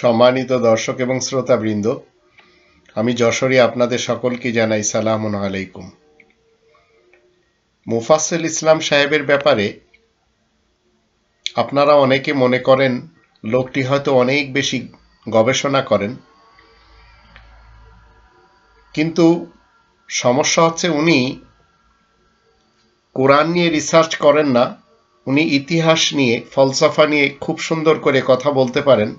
সম্মানিত দর্শক এবং শ্রোতাবৃন্দ, আমি যশোরে আপনাদের সকলকে জানাই সালাম আলাইকুম। মুফাসেল ইসলাম সাহেবের ব্যাপারে আপনারা অনেকে মনে করেন, লোকটি হয়তো অনেক বেশি গবেষণা করেন। কিন্তু সমস্যা হচ্ছে উনি কোরআন নিয়ে রিসার্চ করেন না, উনি ইতিহাস নিয়ে, ফলসফা নিয়ে খুব সুন্দর করে কথা বলতে পারেন।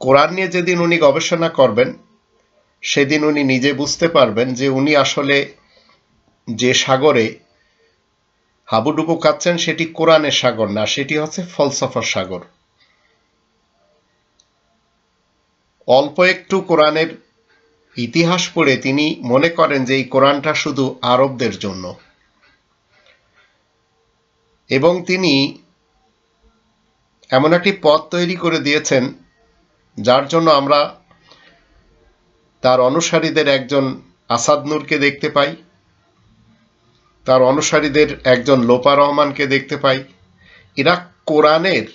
কোরআন নিয়ে যেদিন উনি গবেষণা করবেন, সেদিন উনি নিজে বুঝতে পারবেন যে উনি আসলে যে সাগরে হাবুডুবু কাচ্ছেন সেটি কোরআনের সাগর না, সেটি হচ্ছে ফলসফার সাগর। অল্প একটু কোরআনের ইতিহাস পড়ে তিনি মনে করেন যে এই কোরআনটা শুধু আরবদের জন্য। এবং তিনি এমন একটি পথ তৈরি করে দিয়েছেন যার জন্য আমরা তার অনুসারীদের একজন আসাদ নূরকে দেখতে পাই, তার অনুসারীদের একজন লোপা রহমানকে দেখতে পাই। এরা কোরআনের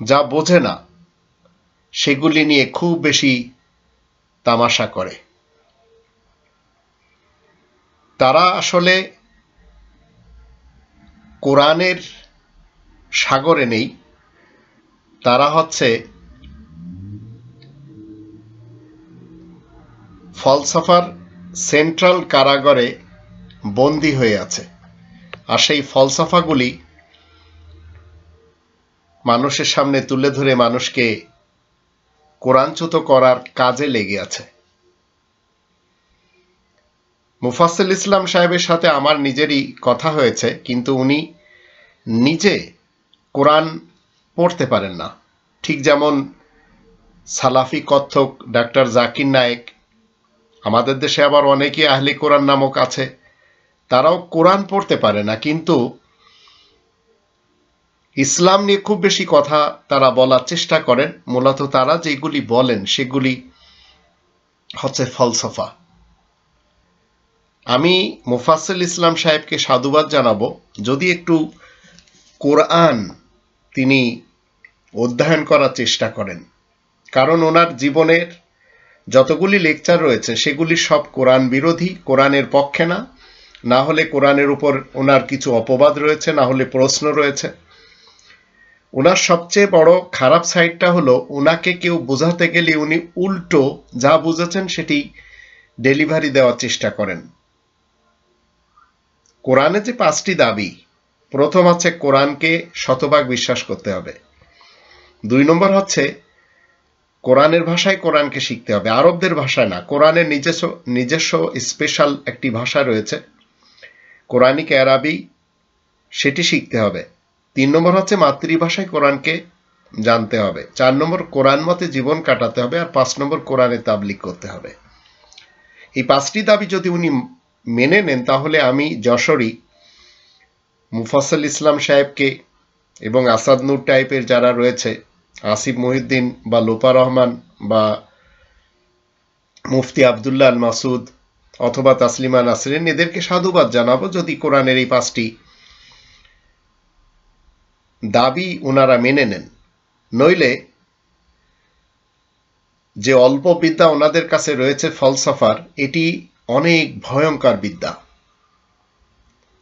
যা বোঝে না, সেগুলি নিয়ে খুব বেশি তামাশা করে। তারা আসলে কোরআনের সাগরে নেই, তারা হচ্ছে ফলসফার সেন্ট্রাল কারাগারে বন্দী হয়ে আছে। আর সেই ফলসফাগুলি মানুষের সামনে তুলে ধরে মানুষকে কোরআনচ্যুত করার কাজে লেগে আছে। মুফাসিল ইসলাম সাহেবের সাথে আমার নিজেরই কথা হয়েছে, কিন্তু উনি নিজে কোরআন পড়তে পারেন না। ঠিক যেমন সালাফি কত্থক ডাক্তার জাকির নায়েক আমাদের দেশে আবার অনেকে আহলি কোরআন নামক আছে। তারাও কোরআন পড়তে পারে না, কিন্তু ইসলাম নিয়ে খুব বেশি কথা তারা বলার চেষ্টা করেন। মূলত তারা যেগুলি বলেন সেগুলি হচ্ছে ফলসফা। আমি মুফাসিল ইসলাম সাহেবকে সাধুবাদ জানাব। যদি একটু কোরআন তিনি অধ্যয়ন করার চেষ্টা করেন, কারণ ওনার জীবনের যতগুলি লেকচার রয়েছে, সেগুলি সব কোরআন বিরোধী, কোরআনের পক্ষে না। না হলে কোরআনের উপর ওনার কিছু অপবাদ রয়েছে, না হলে প্রশ্ন রয়েছে। ওনার সবচেয়ে বড় খারাপ সাইডটা হলো, ওনাকে কেউ বোঝাতে গেলে উনি উল্টো যা বুঝেছেন সেটি ডেলিভারি দেওয়ার চেষ্টা করেন। কোরআনে যে পাঁচটি দাবি, প্রথম হচ্ছে কোরআনকে শতভাগ বিশ্বাস করতে হবে। দুই নম্বর হচ্ছে কোরআনের ভাষায় কোরআনকে শিখতে হবে, আরবদের ভাষায় না। কোরআনের নিজস্ব নিজস্ব স্পেশাল একটি ভাষা রয়েছে। কোরআনিক অ্যারাবি সেটি শিখতে হবে। তিন নম্বর হচ্ছে মাতৃভাষায় কোরআনকে জানতে হবে। চার নম্বর কোরআন মতে জীবন কাটাতে হবে আর পাঁচ নম্বর কোরআনে তাবলিক করতে হবে। এই পাঁচটি দাবি যদি উনি মেনে নেন, তাহলে আমি যশোরী মুফাসল ইসলাম সাহেবকে এবং আসাদ নূর টাইপের যারা রয়েছে আসিফ মহিউদ্দিন বা লোপা রহমান বা মুফতি আবদুল্লাহ আল মাসুদ অথবা তাসলিমা নাসরিন, এদেরকে সাধুবাদ জানাব যদি কোরআনের এই পাঁচটি দাবি ওনারা মেনে নেন। নইলে যে অল্প বিদ্যা ওনাদের কাছে রয়েছে ফলসফার, এটি অনেক ভয়ঙ্কর বিদ্যা।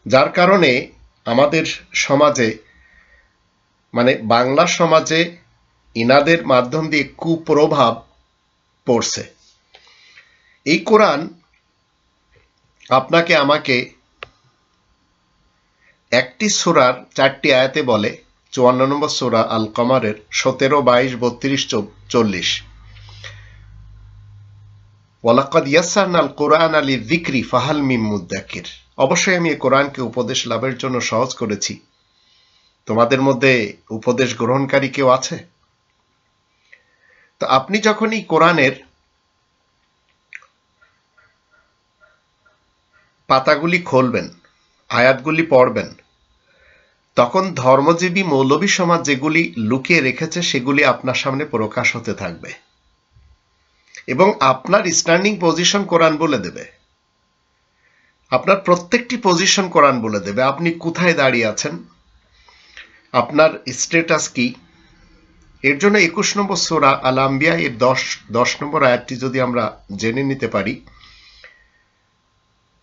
যার কারণে আমাদের সমাজে মানে বাংলা সমাজে ইনাদের মাধ্যম দিয়ে কুপ্রভাব পড়ছে। এই কোরআন আপনাকে আমাকে একটি সোরার চারটি আয়াতে বলে, চুয়ান্ন নম্বর সোরা আল কমারের সতেরো, বাইশ, বত্রিশ চল্লিশ। ওয়ালাকাদ ইয়াসান আল কোরআন আলী দিক্রি ফাহাল মিম মুদ্দাকির অবশ্যই আমি এই কোরআনকে উপদেশ লাভের জন্য সহজ করেছি। তোমাদের মধ্যে উপদেশ গ্রহণকারী কেউ আছে? তো আপনি যখন এই কোরআনের পাতাগুলি খুলবেন, আয়াতগুলি পড়বেন, তখন ধর্মজীবী মৌলবী সমাজ যেগুলি লুকিয়ে রেখেছে সেগুলি আপনার সামনে প্রকাশ হতে থাকবে এবং আপনার স্ট্যান্ডিং পজিশন কোরআন বলে দেবে। আপনার প্রত্যেকটি পজিশন কোরআন বলে দেবে। আপনি কোথায় দাঁড়িয়ে আছেন? আপনার স্টেটাস কি? এর জন্য একুশ নম্বর সোরা আল আম্বিয়া এর দশ দশ নম্বর আয়াতটি যদি আমরা জেনে নিতে পারি,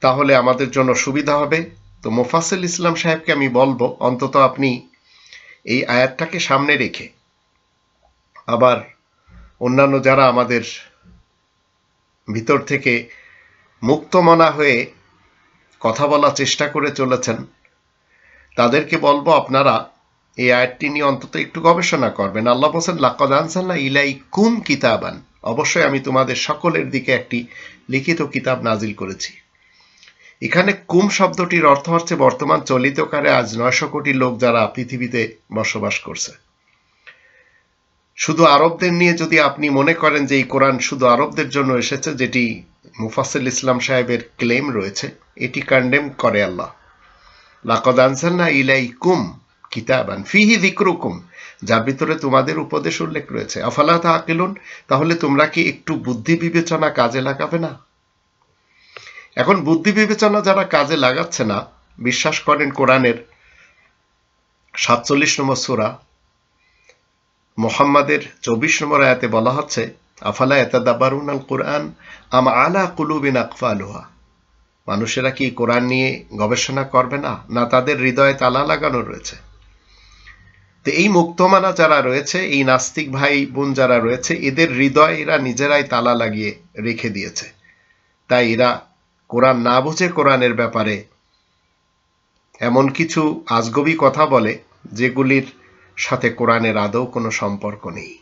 তাহলে আমাদের জন্য সুবিধা হবে। তো মোফাসেল ইসলাম সাহেবকে আমি বলব, অন্তত আপনি এই আয়াতটাকে সামনে রেখে আবার অন্যান্য যারা আমাদের ভিতর থেকে মুক্তমনা হয়ে কথা বলার চেষ্টা করে চলেছেন, তাদেরকে বলব আপনারা এই আয়াতটি নিয়ে অন্তত একটু গবেষণা করবেন। আল্লাহ বলছেন, লাকদ ইলাই কুম কিতাবান। অবশ্যই আমি তোমাদের সকলের দিকে একটি লিখিত কিতাব নাজিল করেছি। এখানে কুম শব্দটির অর্থ হচ্ছে, বর্তমান চলিতকালে আজ নয়শো কোটি লোক যারা পৃথিবীতে বসবাস করছে। শুধু আরবদের নিয়ে যদি আপনি মনে করেন যে এই কোরআন শুধু আরবদের জন্য এসেছে, যেটি মুফাসিল ইসলাম সাহেবের ক্লেম রয়েছে, এটি কন্ডেম করে আল্লাহ। লাকদ আনসাল্লাহ ইলাই কুম কিতাবান। ফিহি দিক্রুকুম যার ভিতরে তোমাদের উপদেশ উল্লেখ রয়েছে। আফালা তা আকিলুন তাহলে তোমরা কি একটু বুদ্ধি বিবেচনা কাজে লাগাবে না? এখন বুদ্ধি বিবেচনা যারা কাজে লাগাচ্ছে না, বিশ্বাস করেন কোরআনের সাতচল্লিশ নম্বর সুরা, মোহাম্মদের চব্বিশ নম্বর আয়াতে বলা হচ্ছে, আফালা এতাদাবারুন আল কোরআন আম আলা কুলুবিন আকফালুহা। মানুষেরা কি কোরআন নিয়ে গবেষণা করবে না? না তাদের হৃদয়ে তালা লাগানো রয়েছে। তো এই মুক্তমানা যারা রয়েছে, এই নাস্তিক ভাই বোন যারা রয়েছে, এদের হৃদয় এরা নিজেরাই তালা লাগিয়ে রেখে দিয়েছে। তাই এরা কোরআন না বুঝে কোরআনের ব্যাপারে এমন কিছু আজগবি কথা বলে, যেগুলির সাথে কোরআনের আদৌ কোনো সম্পর্ক নেই।